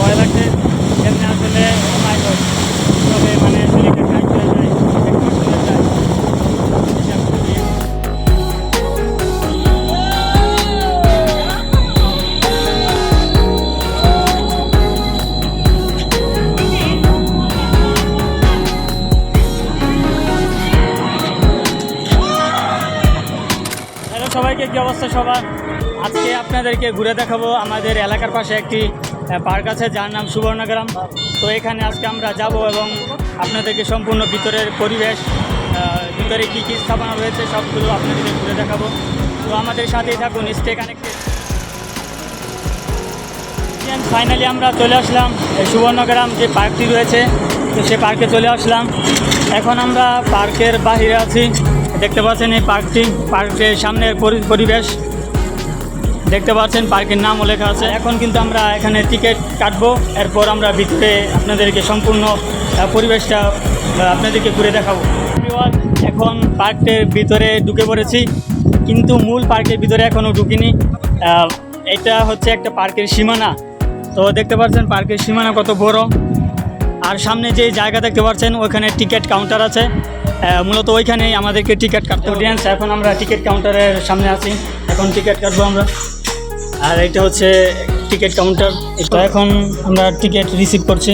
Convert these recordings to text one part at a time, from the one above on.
ভয় লাগছে এমনি আসলে তবে মানে সবাইকে, কি অবস্থা সবার? আজকে আপনাদেরকে ঘুরে দেখাবো আমাদের এলাকার পাশে একটি পার্ক আছে, যার নাম সুবর্ণগ্রাম। তো এখানে আজকে আমরা যাব এবং আপনাদেরকে সম্পূর্ণ ভিতরের পরিবেশ ভিতরে কী কী স্থাপনা রয়েছে, সবগুলো আপনাদেরকে ঘুরে দেখাবো। তো আমাদের সাথেই থাকুন স্টে কানেক্টেড ফাইনালি আমরা চলে আসলাম সুবর্ণগ্রাম যে পার্কটি রয়েছে, তো সে পার্কে চলে আসলাম। এখন আমরা পার্কের বাহিরে আছি, দেখতে পাচ্ছেন এই পার্কটি, পার্কের সামনের পরি- পরিবেশ। দেখতে পাচ্ছেন, পার্কের নামও লেখা আছে। এখন কিন্তু আমরা এখানে টিকিট কাটবো। এরপর আমরা ভিতরে আপনাদেরকে সম্পূর্ণ পরিবেশটা আপনাদেরকে ঘুরে দেখাবো। এখন পার্কের ভিতরে ঢুকে পড়েছি। কিন্তু মূল পার্কের ভিতরে এখনও ঢুকিনি। এটা হচ্ছে একটা পার্কের সীমানা। তো দেখতে পাচ্ছেন, পার্কের সীমানা কত বড়। আর সামনে যে জায়গা দেখতে পাচ্ছেন, ওইখানে টিকিট কাউন্টার আছে। মূলত ওইখানেই আমাদেরকে টিকিট কাটতে অডিয়েন্স এখন আমরা টিকিট কাউন্টারের সামনে আছি। এখন টিকিট কাটবো আমরা। আর এটা হচ্ছে টিকিট কাউন্টার। তো এখন আমরা টিকিট রিসিভ করছি।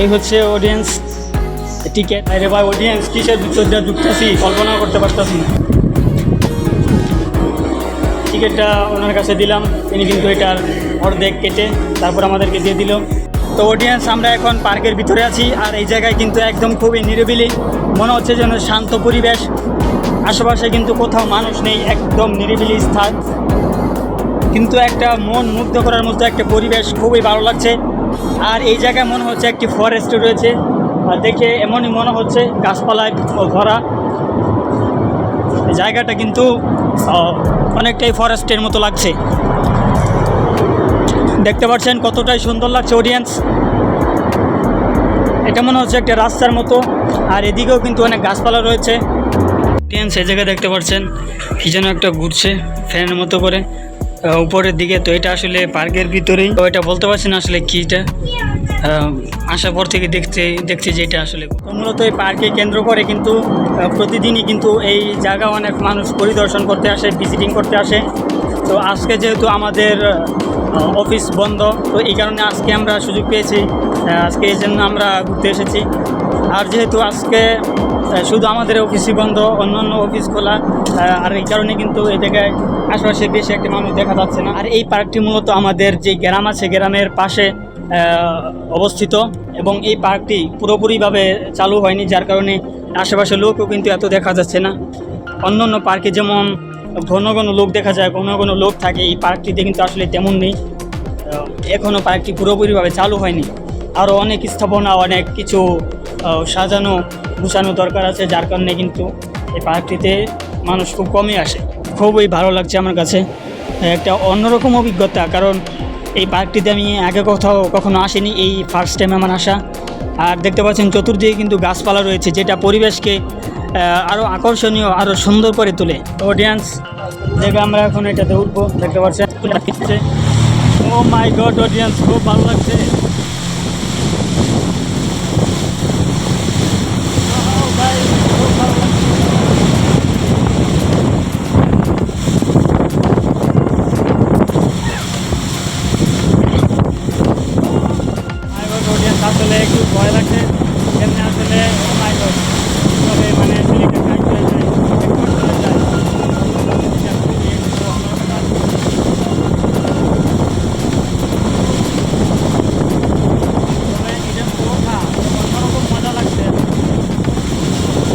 এই হচ্ছে অডিয়েন্স টিকিট আরে ভাই অডিয়েন্স কিসের ভিতর ঢুকতেছি? কল্পনা করতে পারতেছি টিকিটটা ওনার কাছে দিলাম। তিনি কিন্তু এটার অর্ধেক কেটে তারপর আমাদেরকে দিয়ে দিল। তো অডিয়েন্স আমরা এখন পার্কের ভিতরে আছি আর এই জায়গায় কিন্তু একদম খুবই নিরিবিলি। মনে হচ্ছে যেন শান্ত পরিবেশ। আশেপাশে কিন্তু কোথাও মানুষ নেই, একদম নিরিবিলি স্থান। কিন্তু একটা মন মুগ্ধ করার মতো একটা পরিবেশ খুবই ভালো লাগছে। আর এই জায়গায় মনে হচ্ছে একটি ফরেস্ট রয়েছে। আর দেখে এমনই মনে হচ্ছে গাছপালায় ভরা। জায়গাটা কিন্তু অনেকটাই ফরেস্টের মতো লাগছে। দেখতে পাচ্ছেন কতটাই সুন্দর লাগছে অডিয়েন্স এটা মনে হচ্ছে একটা রাস্তার মতো, আর এদিকেও কিন্তু অনেক গাছপালা রয়েছে। অডিয়েন্স এই জায়গায় দেখতে পাচ্ছেন, কি যেন একটা ঘুরছে ফ্যানের মতো করে। উপরের দিকে তো এটা আসলে পার্কের ভিতরেই। তো এটা বলতে পারছি না আসলে কীটা আসার পর থেকে দেখতে দেখছি যে এটা আসলে মূলত এই পার্কে কেন্দ্র করে কিন্তু প্রতিদিনই কিন্তু এই জায়গা অনেক মানুষ পরিদর্শন করতে আসে ভিজিটিং করতে আসে। তো আজকে যেহেতু আমাদের অফিস বন্ধ, তো এই কারণে আজকে আমরা সুযোগ পেয়েছি। আজকে এই জন্য আমরা ঘুরতে এসেছি। আর যেহেতু আজকে শুধু আমাদের অফিসই বন্ধ অন্য অন্য অফিস খোলা আর এই কারণে কিন্তু এই জায়গায় আশেপাশে বেশি একটা মানুষ দেখা যাচ্ছে না। আর এই পার্কটি মূলত আমাদের যে গ্রাম আছে, গ্রামের পাশে অবস্থিত এবং এই পার্কটি পুরোপুরিভাবে চালু হয়নি, যার কারণে আশেপাশের লোকও কিন্তু এত দেখা যাচ্ছে না। অন্য অন্য পার্কে যেমন ঘন ঘন লোক দেখা যায়, ঘন ঘন লোক থাকে। এই পার্কটিতে কিন্তু আসলে তেমন নেই। এখনও পার্কটি পুরোপুরিভাবে চালু হয়নি। আরও অনেক স্থাপনা, অনেক কিছু সাজানো, গুছানো দরকার আছে। যার কারণে কিন্তু এই পার্কটিতে মানুষ খুব কমই আসে। খুবই ভালো লাগছে আমার কাছে। একটা অন্যরকম অভিজ্ঞতা, কারণ এই পার্কটিতে আমি আগে কোথাও কখনো আসিনি। এই ফার্স্ট টাইম আমার আসা। আর দেখতে পাচ্ছেন, চতুর্দিকে কিন্তু গাছপালা রয়েছে, যেটা পরিবেশকে আরও আকর্ষণীয় আরও সুন্দর করে তোলে। অডিয়েন্স দেখে আমরা এখন এটাতে উঠবো, দেখতে পাচ্ছি ও মাই গড অডিয়েন্স খুব ভালো লাগছে Wow, ভাই, খুব ভালো লাগছে। মাই গড অডিয়েন্স আসলে একটু ভয় লাগছে এমনি আসলে মাই গড তবে মানে শরীরটা টাইট হয়ে যায় একটু চলে যায় হিসাব করি, তো আমার কাছে তবে এটা ওঠা অন্যরকম মজা লাগছে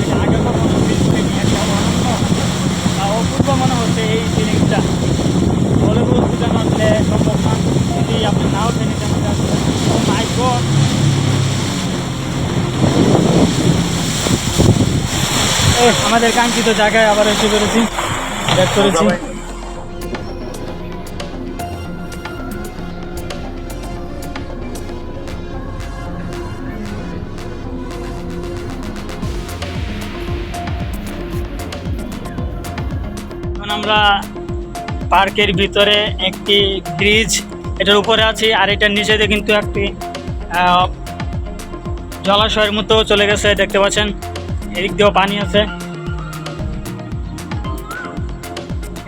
এটা আগে কখনো ফিল করিনি একটা আনন্দ বা অপূর্ব মনে হচ্ছে এই ফিলিংসটা বলে বোঝানো আসলে সম্ভব না যদি আপনি নাও ট্রেনে জানাতে আসবেন ও মাই গড আমাদের কাঙ্ক্ষিত জায়গায় আবার এসে পেরেছি ব্যাক করেছি। আমরা পার্কের ভিতরে একটি ব্রিজ এটার উপরে আছি, আর এটার নিচে দিয়ে কিন্তু একটি জলাশয়ের মতো চলে গেছে, দেখতে পাচ্ছেন। এদিক দিয়েও পানি আছে।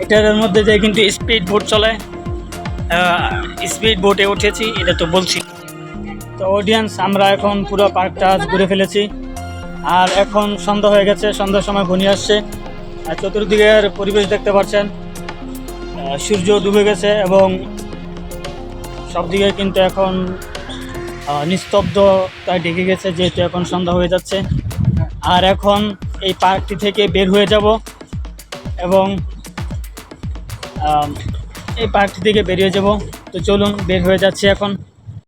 এটার মধ্যে দিয়ে কিন্তু স্পিড বোট চলে স্পিড বোটে উঠেছি এটা তো বলছি। তো অডিয়েন্স আমরা এখন পুরো পার্কটা ঘুরে ফেলেছি। আর এখন সন্ধ্যা হয়ে গেছে সন্ধ্যার সময় ঘনিয়ে আসছে। আর চতুর্দিকের পরিবেশ দেখতে পাচ্ছেন সূর্য ডুবে গেছে এবং সব দিকে কিন্তু এখন আহ, নিস্তব্ধতায় ঢেকে গেছে যেহেতু এখন সন্ধ্যা হয়ে যাচ্ছে। আর এখন এই পার্কটি থেকে বের হয়ে যাব এবং এই পার্কটি থেকে বেরিয়ে যাব। তো চলুন বের হয়ে যাচ্ছি এখন।